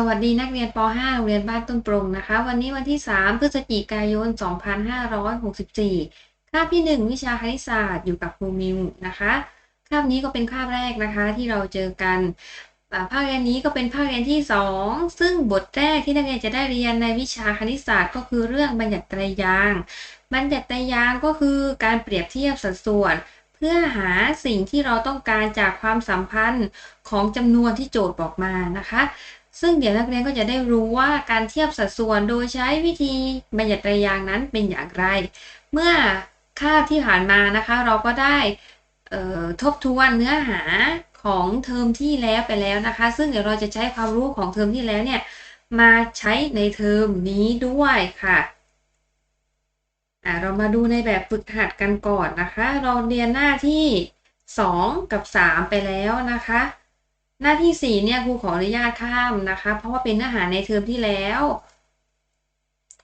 สวัสดีนักเรียนป .5 โรงเรียนบ้านต้นปรงนะคะ วันนี้วันที่ 3 พฤศจิกายน 2564 คาบที่ 1 วิชาคณิตศาสตร์อยู่กับครูมิวนะคะ คาบนี้ก็เป็นคาบแรกนะคะที่เราเจอกัน ภาคเรียนนี้ก็เป็นภาคเรียนที่ 2 ซึ่งบทแรกที่นักเรียนจะได้เรียนในวิชาคณิตศาสตร์ก็คือเรื่องบัญญัติไตรยางค์บัญญัติไตรยางค์ก็คือการเปรียบเทียบสัดส่วนเพื่อหาสิ่งที่เราต้องการจากความสัมพันธ์ของจำนวนที่โจทย์บอกมานะคะ ซึ่งเดี๋ยวนักเรียนก็จะได้รู้ว่าการเทียบสัดส่วนโดยใช้วิธีบัญญัติตรยางนั้นเป็นอย่างไร เมื่อคาบที่ผ่านมานะคะ เราก็ได้ทบทวนเนื้อหาของเทอมที่แล้วไปแล้วนะคะ ซึ่งเดี๋ยวเราจะใช้ความรู้ของเทอมที่แล้วเนี่ยมาใช้ในเทอมนี้ด้วยค่ะอะเรามาดูในแบบฝึกหัดกันก่อนนะคะ เราเรียนหน้าที่ 2 กับ 3 ไปแล้วนะคะ หน้าที่4เนี่ยครูขออนุญาตข้ามนะคะ เพราะว่าเป็นเนื้อหาในเทอมที่แล้ว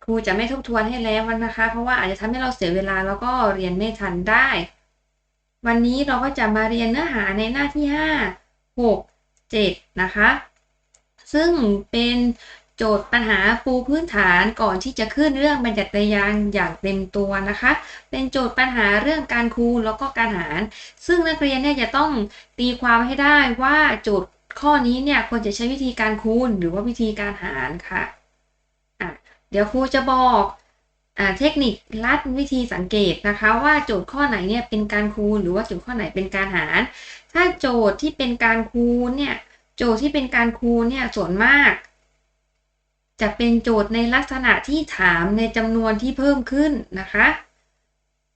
ครูจะไม่ทบทวนให้แล้วนะคะ เพราะว่าอาจจะทำให้เราเสียเวลาแล้วก็เรียนไม่ทันได้ วันนี้เราก็จะมาเรียนเนื้อหาในหน้าที่ 5 6 7 นะคะ ซึ่งเป็นโจทย์ปัญหาปูพื้นฐานก่อนที่จะขึ้นเรื่องบัญญัติยางอย่างเต็มตัวนะคะ เป็นโจทย์ปัญหาเรื่องการคูณแล้วก็การหาร ซึ่งนักเรียนเนี่ยจะต้องตีความให้ได้ว่าโจทย์ ข้อนี้เนี่ยควรจะใช้วิธีการคูณหรือว่าวิธีการหารค่ะอะเดี๋ยวครูจะบอกอ่าเทคนิคลัดวิธีสังเกตนะคะ ว่าโจทย์ข้อไหนเนี่ยเป็นการคูณหรือว่าโจทย์ข้อไหนเป็นการหาร ถ้าโจทย์ที่เป็นการคูณเนี่ยโจทย์ที่เป็นการคูณเนี่ยส่วนมาก จะเป็นโจทย์ในลักษณะที่ถามในจำนวนที่เพิ่มขึ้นนะคะ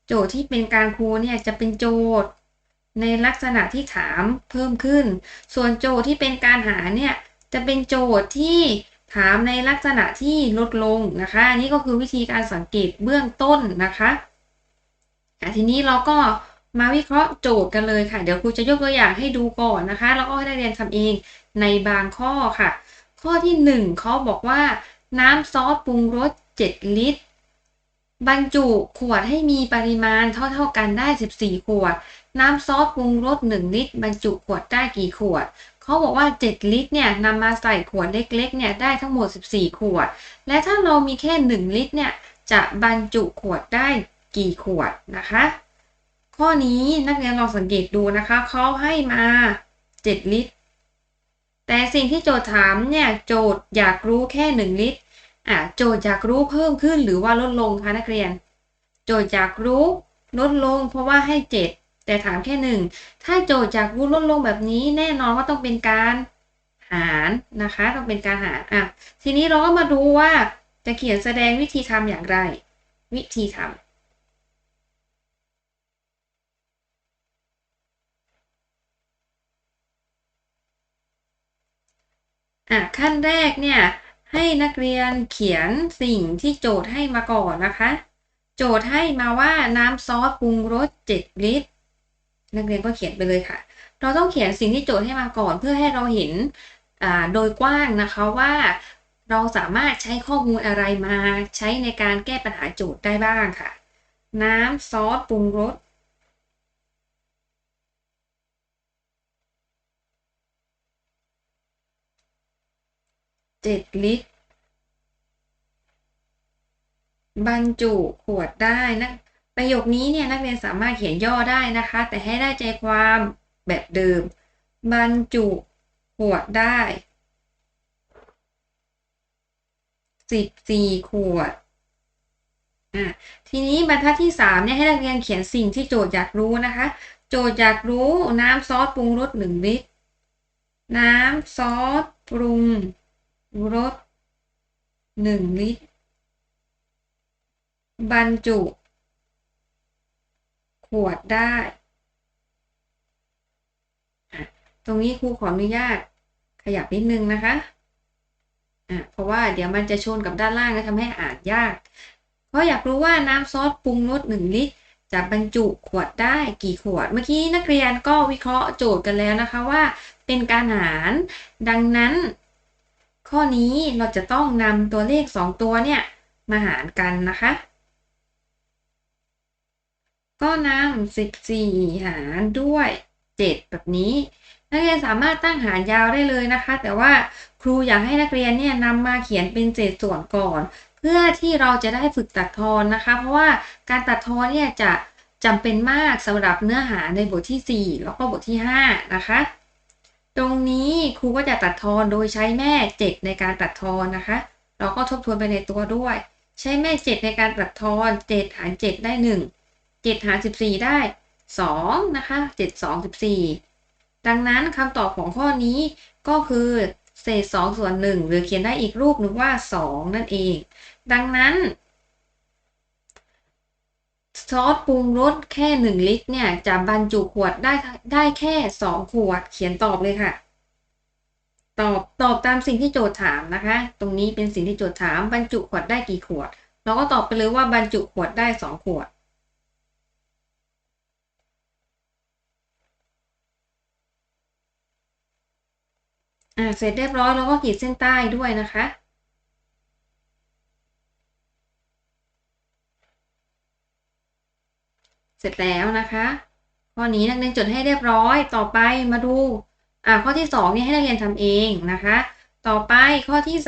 โจทย์ที่เป็นการคูณเนี่ยจะเป็นโจทย์ ในลักษณะที่ถามเพิ่มขึ้น ส่วนโจทย์ที่เป็นการหาเนี่ยจะเป็นโจทย์ที่ถามในลักษณะที่ลดลงนะคะอันนี้ก็คือวิธีการสังเกตเบื้องต้นนะคะทีนี้เราก็มาวิเคราะห์โจทย์กันเลยค่ะ เดี๋ยวครูจะยกตัวอย่างให้ดูก่อนนะคะ แล้วก็ให้นักเรียนทำเองในบางข้อค่ะ ข้อที่ 1เขาบอกว่าน้ำซอสปรุงรส 7 ลิตร บรรจุขวดให้มีปริมาณเท่าๆกันได้ 14 ขวด น้ำซอสปรุงรส 1 ลิตร บรรจุขวดได้กี่ขวด เขาบอกว่า 7 ลิตรเนี่ยนำมาใส่ขวดเล็กๆเนี่ยได้ทั้งหมด 14 ขวด และถ้าเรามีแค่ 1 ลิตรเนี่ยจะบรรจุขวดได้กี่ขวดนะคะ ข้อนี้นักเรียนลองสังเกตดูนะคะเขาให้มา 7 ลิตร แต่สิ่งที่โจทย์ถามเนี่ยโจทย์อยากรู้แค่ 1 ลิตร อะโจทย์อยากรู้เพิ่มขึ้นหรือว่าลดลงคะนักเรียน โจทย์อยากรู้ลดลง เพราะว่าให้ 7 แต่ถามแค่1ถ้าโจทย์อยากรู้ลดลงแบบนี้แน่นอนว่าต้องเป็นการหารนะคะต้องเป็นการหารอะทีนี้เราก็มาดูว่าจะเขียนแสดงวิธีทำอย่างไร วิธีทำอะขั้นแรกเนี่ย ให้นักเรียนเขียนสิ่งที่โจทย์ให้มาก่อนนะคะ โจทย์ให้มาว่าน้ำซอสปรุงรส7ลิตร นักเรียนก็เขียนไปเลยค่ะ เราต้องเขียนสิ่งที่โจทย์ให้มาก่อน เพื่อให้เราเห็นโดยกว้างนะคะว่าเราสามารถใช้ข้อมูลอะไรมาใช้ในการแก้ปัญหาโจทย์ได้บ้างค่ะ น้ำซอสปรุงรส เจ็ดลิตร บรรจุขวดได้นะประโยคนี้เนี่ยนักเรียนสามารถเขียนย่อได้นะคะ แต่ให้ได้ใจความแบบเดิม บรรจุขวดได้สิบสี่ขวดอะทีนี้บรรทัดที่สามเนี่ยให้นักเรียนเขียนสิ่งที่โจทย์อยากรู้นะคะ โจทย์อยากรู้น้ำซอสปรุงรสหนึ่งลิตร น้ำซอสปรุง รสหนึ่งลิตร บรรจุ ขวดได้ ตรงนี้ครูขออนุญาตขยับนิดนึงนะคะอะเพราะว่าเดี๋ยวมันจะชนกับด้านล่างแล้วทำให้อ่านยาก เพราะอยากรู้ว่าน้ำซอสปรุงรสหนึ่งลิตรจะบรรจุขวดได้กี่ขวด เมื่อกี้นักเรียนก็วิเคราะห์โจทย์กันแล้วนะคะว่า เป็นการหาร ดังนั้น ข้อนี้เราจะต้องนำตัวเลข 2 ตัวเนี่ย มาหารกันนะคะ ก็นำ14 หารด้วย 7 แบบนี้ นักเรียนสามารถตั้งหารยาวได้เลยนะคะ แต่ว่าครูอยากให้นักเรียนเนี่ยนำมาเขียนเป็นเศษส่วนก่อน เพื่อที่เราจะได้ฝึกตัดทอนนะคะ เพราะว่าการตัดทอนเนี่ยจะจำเป็นมากสำหรับเนื้อหาในบทที่ 4 แล้วก็บทที่ 5 นะคะ ตรงนี้ครูก็จะตัดทอนโดยใช้แม่ 7 ในการตัดทอนนะคะ เราก็ทบทวนไปในตัวด้วย ใช้แม่ 7 ในการตัดทอน 7 หาร 7 ได้ 1 7 หาร 14 ได้ 2 นะคะ 7 2 14 ดังนั้นคำตอบของข้อนี้ก็คือเศษ 2 ส่วน 1 หรือเขียนได้อีกรูปหนึ่งว่า 2 นั่นเอง ดังนั้น ซอสปรุงรสแค่ 1 ลิตรเนี่ย จะบรรจุขวดได้ได้แค่ 2 ขวด เขียนตอบเลยค่ะ ตอบตอบตามสิ่งที่โจทย์ถามนะคะ ตรงนี้เป็นสิ่งที่โจทย์ถามบรรจุขวดได้กี่ขวด เราก็ตอบไปเลยว่าบรรจุขวดได้ 2 ขวดอ่าเสร็จเรียบร้อยแล้วก็ขีดเส้นใต้ด้วยนะคะ เสร็จแล้วนะคะ ข้อนี้นักเรียนจดให้เรียบร้อยต่อไปมาดูอ่าข้อที่2นี่ให้นักเรียนทำเองนะคะ ต่อไปข้อที่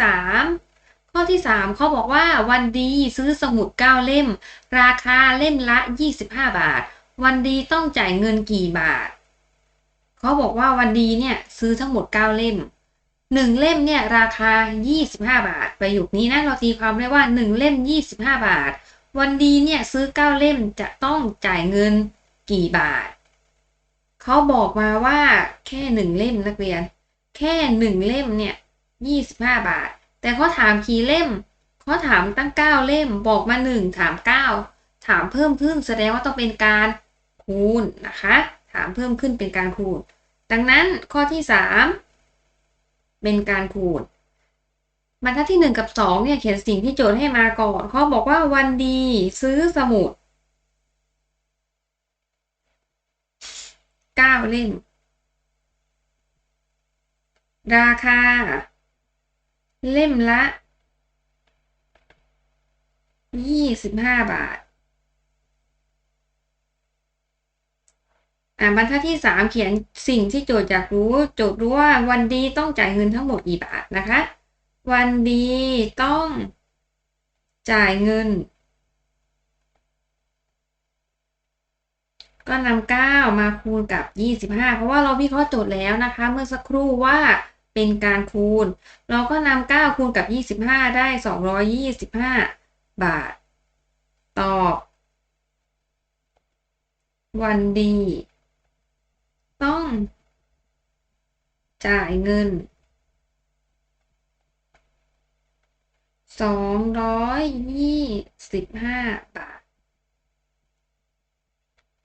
3 ข้อที่ 3เขาบอกว่าวันดีซื้อสมุด 9 เล่ม ราคาเล่มละ 25 บาท วันดีต้องจ่ายเงินกี่บาทเขาบอกว่าวันดีเนี่ยซื้อทั้งหมด 9 เล่ม 1 เล่มเนี่ยราคา 25 บาท ประโยคนี้นะเราตีความได้ว่า 1 เล่ม 25 บาท วันดีเนี่ยซื้อ9เล่มจะต้องจ่ายเงินกี่บาท เขาบอกมาว่าแค่1เล่มนักเรียน แค่1เล่มเนี่ย25บาท แต่เขาถามกี่เล่มเขาถามตั้ง9เล่มบอกมา1ถาม9ถามเพิ่มขึ้นแสดงว่าต้องเป็นการคูณนะคะ ถามเพิ่มขึ้นเป็นการคูณ ดังนั้นข้อที่3เป็นการคูณ บรรทัดที่1กับ2เนี่ยเขียนสิ่งที่โจทย์ให้มาก่อนเขาบอกว่าวันดีซื้อสมุด9เล่ม ราคา เล่มละ25บาท อ่าบรรทัดที่3เขียนสิ่งที่โจทย์อยากรู้ โจทย์รู้ว่าวันดีต้องจ่ายเงินทั้งหมดกี่บาทนะคะ วันดีต้องจ่ายเงิน ก็นำ9มาคูณกับ25เพราะว่าเราวิเคราะห์โจทย์แล้วนะคะ เมื่อสักครู่ว่าเป็นการคูณ เราก็นำ9คูณกับ25ได้225บาท ตอบ วันดี ต้อง จ่ายเงิน 225บาท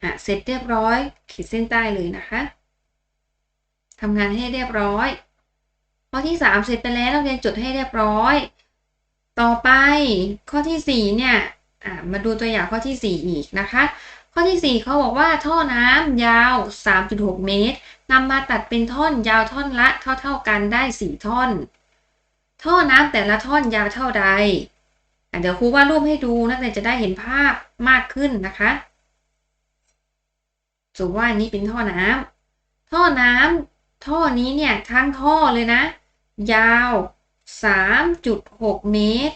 อะ เสร็จเรียบร้อย ขีดเส้นใต้เลยนะคะทำงานให้เรียบร้อย ข้อที่3เสร็จไปแล้วเราเรียนจดให้เรียบร้อย ต่อไปข้อที่4เนี่ยอะมาดูตัวอย่างข้อที่4อีกนะคะ ข้อที่4เขาบอกว่าท่อน้ำยาว3.6เมตรนำมาตัดเป็นท่อนยาวท่อนละเท่าๆกันได้4ท่อน ท่อน้ำแต่ละท่อนยาวเท่าใดเดี๋ยวครูวาดรูปให้ดูนักเรียนจะได้เห็นภาพมากขึ้นนะคะสมมติว่านี้เป็นท่อน้ำท่อน้ำท่อนี้เนี่ยทั้งท่อเลยนะ ยาว 3.6 เมตร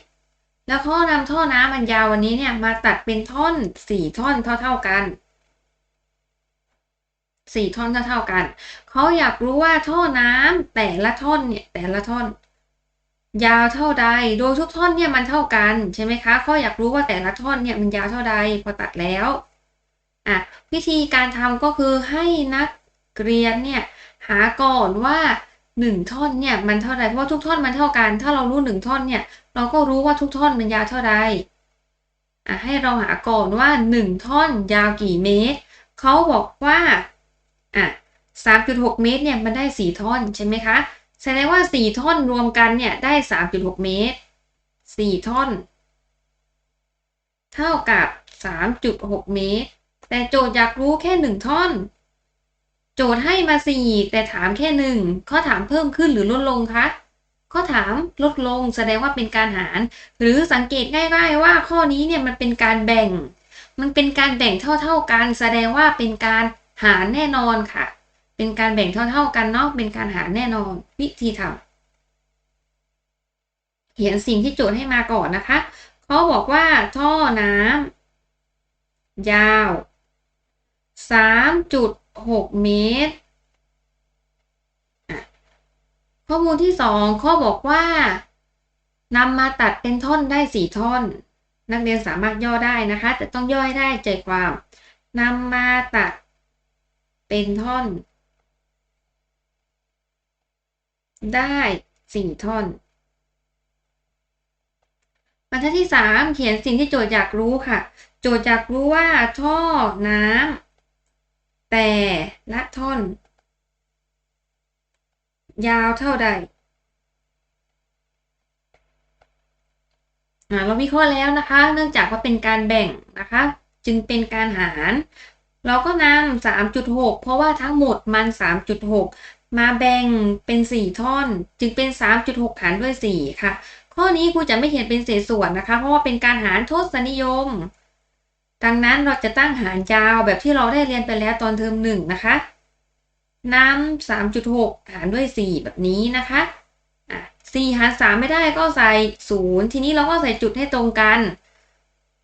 แล้วข้อนำท่อน้ำมันยาววันนี้เนี่ยมาตัดเป็นท่อน4ท่อนเท่าๆกัน4ท่อนเท่าๆกันเขาอยากรู้ว่าท่อน้ำแต่ละท่อนเนี่ยแต่ละท่อน ยาวเท่าใด โดยทุกท่อนเนี่ยมันเท่ากันใช่ไหมคะเขาอยากรู้ว่าแต่ละท่อนเนี่ยมันยาวเท่าใดพอตัดแล้วอะวิธีการทำก็คือให้นักเรียนเนี่ยหาก่อนว่า 1 ท่อนเนี่ยมันเท่าใดเพราะว่าทุกท่อนมันเท่ากัน ถ้าเรารู้ 1 ท่อนเนี่ยเราก็รู้ว่าทุกท่อนมันยาวเท่าใดอะให้เราหาก่อนว่า 1 ท่อนยาวกี่เมตรเขาบอกว่าอะ3.6 เมตรเนี่ยมันได้ 4 ท่อนใช่ไหมคะ แสดงว่า4ท่อนรวมกันเนี่ยได้3.6เมตร4ท่อน เท่ากับ3.6เมตร แต่โจทย์อยากรู้แค่1ท่อน โจทย์ให้มา4แต่ถามแค่1ข้อถามเพิ่มขึ้นหรือลดลงคะข้อถามลดลงแสดงว่าเป็นการหาร หรือสังเกตง่ายๆว่าข้อนี้เนี่ยมันเป็นการแบ่ง มันเป็นการแบ่งเท่าๆกัน แสดงว่าเป็นการหารแน่นอนค่ะ เป็นการแบ่งเท่าๆกันเนาะเป็นการหาแน่นอนวิธีทำเขียนสิ่งที่โจทย์ให้มาก่อนนะคะเขาบอกว่าท่อน้ำยาว 3.6 เมตรข้อมูลที่สองข้อบอกว่านำมาตัดเป็นท่อนได้สี่ท่อน นักเรียนสามารถย่อได้นะคะ แต่ต้องย่อยได้ใจความนำมาตัดเป็นท่อน ได้สี่ท่อน บรรทัดที่สามเขียนสิ่งที่โจทย์อยากรู้ค่ะ โจทย์อยากรู้ว่าท่อน้ำแต่ละท่อน ยาวเท่าใดเราวิเคราะห์แล้วนะคะ เนื่องจากว่าเป็นการแบ่งนะคะ จึงเป็นการหาร เราก็นำ3.6 เพราะว่าทั้งหมดมัน 3.6 มาแบ่งเป็น 4 ท่อน จึงเป็น 3.6 หารด้วย 4 ค่ะ ข้อนี้ครูจะไม่เขียนเป็นเศษส่วนนะคะ เพราะว่าเป็นการหารทศนิยม ดังนั้นเราจะตั้งหารยาวแบบที่เราได้เรียนไปแล้วตอนเทอมหนึ่งนะคะนำ3.6 หารด้วย 4 แบบนี้นะคะสี่หารสามไม่ได้ก็ใส่ศูนย์ทีนี้เราก็ใส่จุดให้ตรงกัน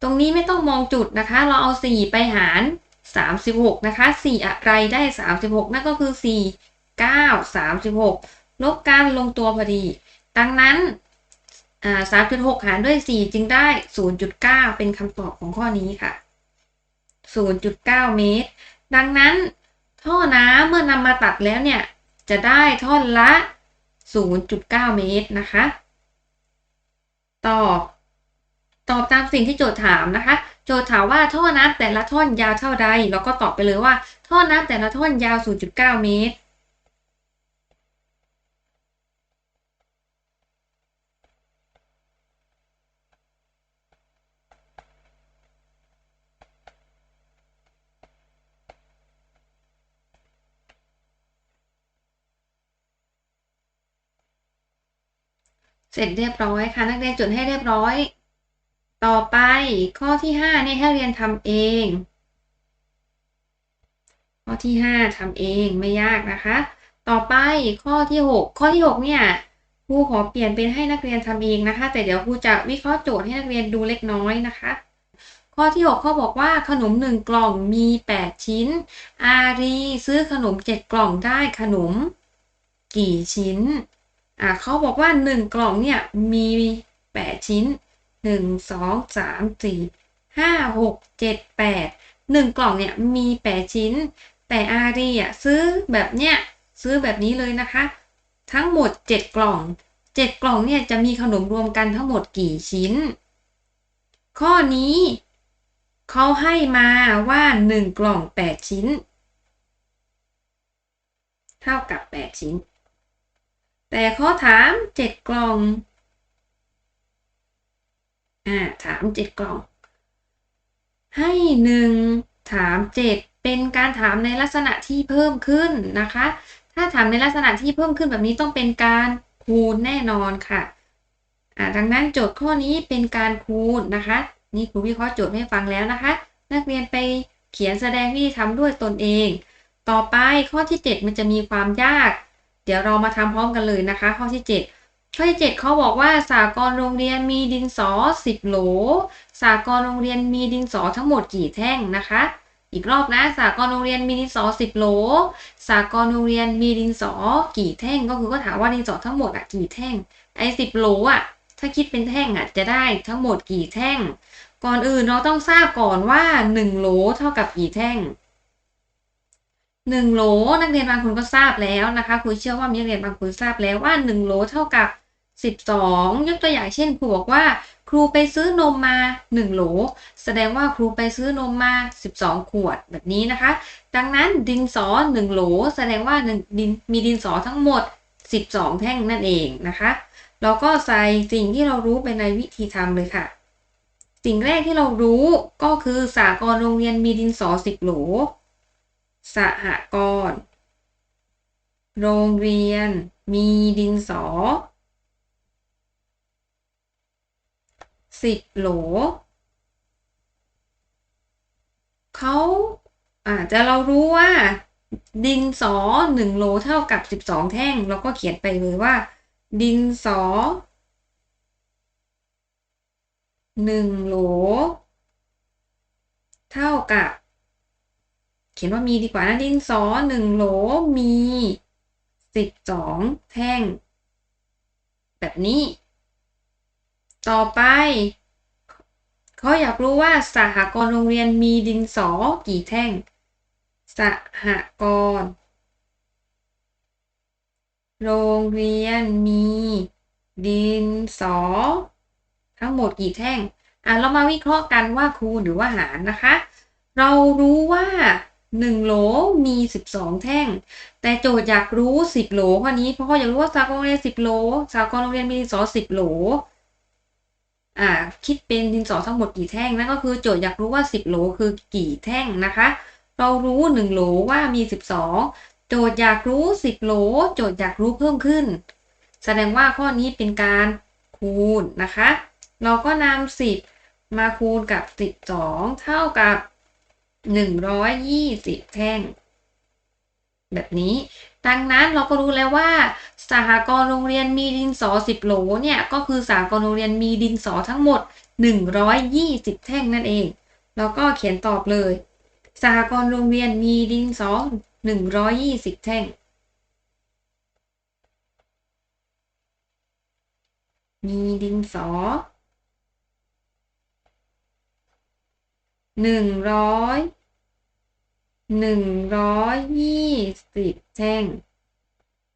ตรงนี้ไม่ต้องมองจุดนะคะ เราเอาสี่ไปหารสามสิบหกนะคะสี่อะไรได้สามสิบหกนั่นก็คือสี่ เก้าสามสิบหกลบกันลงตัวพอดี ดังนั้นสามจุดหกหารด้วยสี่จึงได้ศูนย์จุดเป็นคำตอบของข้อนี้ค่ะศูนย์จุดเก้าเมตร ดังนั้นท่อน้ำเมื่อนำมาตัดแล้วเนี่ย จะได้ท่อนละ 0.9 เมตรนะคะ ตอบ ตอบตามสิ่งที่โจทย์ถามนะคะ โจทย์ถามว่าท่อน้ำแต่ละท่อนยาวเท่าใด เราก็ตอบไปเลยว่า ท่อน้ำแต่ละท่อนยาว 0.9 เมตร เสร็จเรียบร้อยค่ะ นักเรียนจดให้เรียบร้อย ต่อไปข้อที่ห้าเนี่ยให้เรียนทำเอง ข้อที่ห้าทำเองไม่ยากนะคะ ต่อไปข้อที่หกข้อที่หกเนี่ยครูขอเปลี่ยนเป็นให้นักเรียนทำเองนะคะ แต่เดี๋ยวครูจะวิเคราะห์โจทย์ให้นักเรียนดูเล็กน้อยนะคะ ข้อที่6ข้อบอกว่าขนม 1 กล่องมี 8 ชิ้น อารีซื้อขนม 7 กล่องได้ขนม กี่ชิ้น อ่าเขาบอกว่าหนึ่งกล่องเนี่ยมีแปดชิ้นหนึ่งสองสามสี่ห้าหกเจ็ดแปดหนึ่งกล่องเนี่ยมีแปดชิ้น แต่อารีอะซื้อแบบเนี้ยซื้อแบบนี้เลยนะคะ ทั้งหมดเจ็ดกล่องเจ็ดกล่องเนี่ยจะมีขนมรวมกันทั้งหมดกี่ชิ้น ข้อนี้เขาให้มาว่าหนึ่งกล่องแปดชิ้น เท่ากับแปดชิ้น แต่ข้อถามเจ็ดกล่องอ่าถามเจ็ดกล่อง ให้หนึ่งถามเจ็ดเป็นการถามในลักษณะที่เพิ่มขึ้นนะคะ ถ้าถามในลักษณะที่เพิ่มขึ้นแบบนี้ต้องเป็นการคูณแน่นอนค่ะอ่าดังนั้นโจทย์ข้อนี้เป็นการคูณนะคะ นี่ครูวิเคราะห์โจทย์ให้ฟังแล้วนะคะ นักเรียนไปเขียนแสดงวิธีทำด้วยตนเอง ต่อไปข้อที่ 7 มันจะมีความยาก เดี๋ยวเรามาทำพร้อมกันเลยนะคะ ข้อที่ 7 ข้อที่ 7เขาบอกว่าสากลโรงเรียนมีดินสอ 10 โหล สากลโรงเรียนมีดินสอทั้งหมดกี่แท่งนะคะ อีกรอบนะสากลโรงเรียนมีดินสอ 10 โหล สากลโรงเรียนมีดินสอกี่แท่ง ก็คือก็ถามว่าดินสอทั้งหมดอะกี่แท่งไอ้สิบโหลอะถ้าคิดเป็นแท่งอะจะได้ทั้งหมดกี่แท่ง ก่อนอื่นเราต้องทราบก่อนว่า 1 โหลเท่ากับกี่แท่ง หนึ่งโหลนักเรียนบางคนก็ทราบแล้วนะคะครูเชื่อว่ามีนักเรียนบางคนทราบแล้วว่าหนึ่งโหลเท่ากับสิบสองยกตัวอย่างเช่นครูบอกว่า ครูไปซื้อนมมาหนึ่งโหล แสดงว่าครูไปซื้อนมมาสิบสองขวดแบบนี้นะคะ ดังนั้นดินสอหนึ่งโหล แสดงว่าหนึ่งดินมีดินสอทั้งหมดสิบสองแท่งนั่นเองนะคะเราก็ใส่สิ่งที่เรารู้ไปในวิธีทำเลยค่ะ สิ่งแรกที่เรารู้ก็คือสากลโรงเรียนมีดินสอสิบโหล สหกรณ์โรงเรียน มีดินสอ สิบโหล เขาอาจจะเรารู้ว่า ดินสอหนึ่งโลเท่ากับสิบสองแท่ง เราก็เขียนไปเลยว่า ดินสอหนึ่งโหล เท่ากับ เขียนว่ามีดีกว่านะดินสอหนึ่งโหลมีสิบสองแท่ง แบบนี้ ต่อไปเขาอยากรู้ว่าสหกรณ์โรงเรียนมีดินสอกี่แท่ง สหกรณ์โรงเรียนมี ดินสอ ทั้งหมดกี่แท่ง อะ เรามาวิเคราะห์กันว่าคูณหรือว่าหารนะคะ เรารู้ว่า 1โหลมี12 แท่ง แต่โจทย์อยากรู้ 10โหลข้อนี้เพราะเขาอยากรู้ว่าสากลโรงเรียน10โหลสากลโรงเรียนมีดินสอ10โหลอ่าคิดเป็นดินสอทั้งหมดกี่แท่งนั่นก็คือโจทย์อยากรู้ว่า 10โหลคือกี่แท่งนะคะ เรารู้ 1โหลว่ามี 12 โจทย์อยากรู้ 10โหลโจทย์อยากรู้เพิ่มขึ้น แสดงว่าข้อนี้เป็นการคูณนะคะ เราก็นำ10 มาคูณกับ 12 เท่ากับ 120 แท่ง แบบนี้ ดังนั้นเราก็รู้แล้วว่า สหกรณ์โรงเรียนมีดินสอ 10 โหลเนี่ยก็คือสหกรณ์โรงเรียนมีดินสอทั้งหมด 120 แท่งนั่นเอง แล้วก็เขียนตอบเลย สหกรณ์โรงเรียนมีดินสอ 120 แท่งมีดินสอหนึ่งร้อย หนึ่งร้อยยี่สิบแท่ง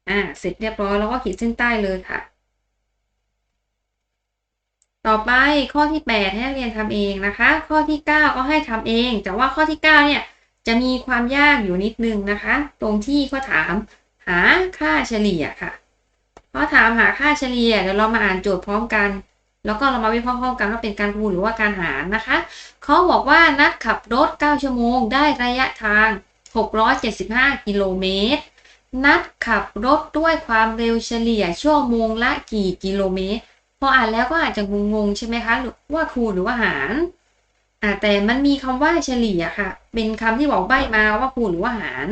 อ่า เสร็จเรียบร้อยแล้วก็ขีดเส้นใต้เลยค่ะ ต่อไปข้อที่8ให้นักเรียนทำเองนะคะ ข้อที่9ก็ให้ทำเอง แต่ว่าข้อที่9เนี่ยจะมีความยากอยู่นิดนึงนะคะ ตรงที่ข้อถามหาค่าเฉลี่ยค่ะข้อถามหาค่าเฉลี่ยเดี๋ยวเรามาอ่านโจทย์พร้อมกัน แล้วก็เรามาวิเคราะห์พร้อมกันว่าเป็นการคูณหรือว่าการหารนะคะ เขาบอกว่านัดขับรถ 9 ชั่วโมง ได้ระยะทาง 675 กิโลเมตร นัดขับรถด้วยความเร็วเฉลี่ยชั่วโมงละกี่กิโลเมตร พออ่านแล้วก็อาจจะงงๆใช่ไหมคะหรือว่าคูณหรือว่าหารอ่าแต่มันมีคำว่าเฉลี่ยค่ะ เป็นคำที่บอกใบ้มาว่าคูณหรือว่าหาร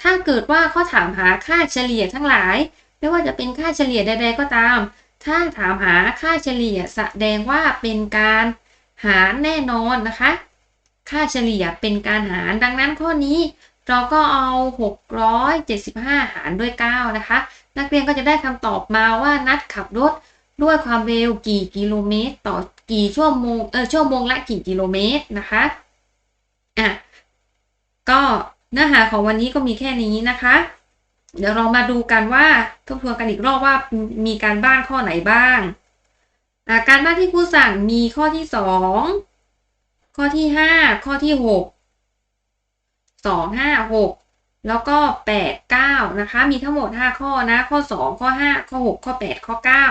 ถ้าเกิดว่าเขาถามหาค่าเฉลี่ยทั้งหลาย ไม่ว่าจะเป็นค่าเฉลี่ยใด ๆ ก็ตาม ถ้าถามหาค่าเฉลี่ยแสดงว่าเป็นการหารแน่นอนนะคะ ค่าเฉลี่ยเป็นการหารดังนั้นข้อนี้เราก็เอา 675 หารด้วย 9 นะคะ นักเรียนก็จะได้คำตอบมาว่านัดขับรถด้วยความเร็วกี่กิโลเมตร ต่อกี่ชั่วโมงเออชั่วโมงละกี่กิโลเมตรนะคะอะก็เนื้อหาของวันนี้ก็มีแค่นี้นะคะ เดี๋ยวเรามาดูกันว่าทบทวนกันอีกรอบว่ามีการบ้านข้อไหนบ้างการบ้านที่ครูสั่งมีข้อที่สองข้อที่ห้าข้อที่หกสองห้าหกแล้วก็แปดเก้านะคะ มีทั้งหมดห้าข้อนะ ข้อสองข้อห้าข้อหกข้อแปดข้อเก้า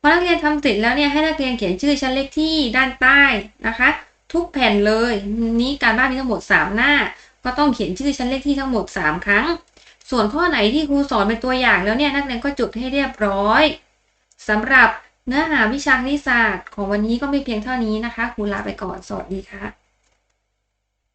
พอนักเรียนทำเสร็จแล้วเนี่ยให้นักเรียนเขียนชื่อชั้นเลขที่ด้านใต้นะคะ ทุกแผ่นเลยนี้การบ้านมีทั้งหมดสามหน้า ก็ต้องเขียนชื่อชั้นเลขที่ทั้งหมดสามครั้ง ส่วนข้อไหนที่ครูสอนเป็นตัวอย่างแล้วเนี่ยนักเรียนก็จดให้เรียบร้อยสำหรับเนื้อหาวิชาคณิตศาสตร์ ของวันนี้ก็มีเพียงเท่านี้นะคะ ครูลาไปก่อน สวัสดีค่ะ